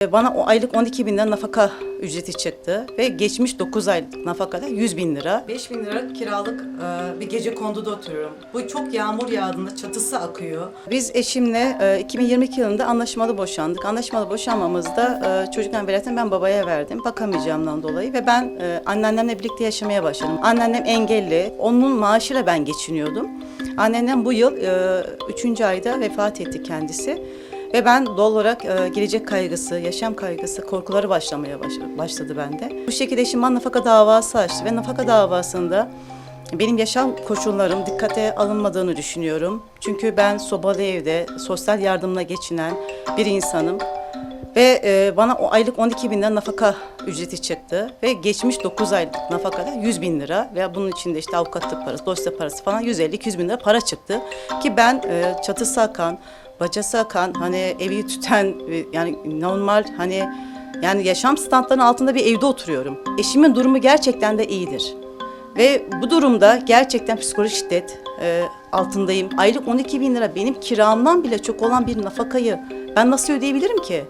Bana o aylık 12 binden nafaka ücreti çıktı ve geçmiş 9 aylık nafakada 100 bin lira. 5 bin lira kiralık e, bir gece konduda oturuyorum. Bu çok yağmur yağdığında çatısı akıyor. Biz eşimle e, 2022 yılında anlaşmalı boşandık. Anlaşmalı boşanmamızda e, çocuktan velayetini ben babaya verdim. Bakamayacağımdan dolayı ve ben e, anneannemle birlikte yaşamaya başladım. Anneannem engelli. Onun maaşıyla ben geçiniyordum. Anneannem bu yıl 3. ayda vefat etti kendisi. Ve ben doğal olarak e, gelecek kaygısı, yaşam kaygısı, korkuları başlamaya baş- başladı bende. Bu şekilde eşim bana nafaka davası açtı ve nafaka davasında benim yaşam koşullarım dikkate alınmadığını düşünüyorum. Çünkü ben sobalı evde sosyal yardımla geçinen bir insanım. Ve e, bana o aylık 12 binden nafaka ücreti çıktı. Ve geçmiş 9 aylık nafakada 100 bin lira ve bunun içinde işte avukatlık parası, dosya parası falan 150-200 bin lira para çıktı. Ki ben e, çatısı akan, bacası akan, hani evi tüten e, yani normal hani yani yaşam standartlarının altında bir evde oturuyorum. Eşimin durumu gerçekten de iyidir. Ve bu durumda gerçekten psikolojik şiddet e, altındayım. Aylık 12 bin lira benim kiramdan bile çok olan bir nafakayı ben nasıl ödeyebilirim ki?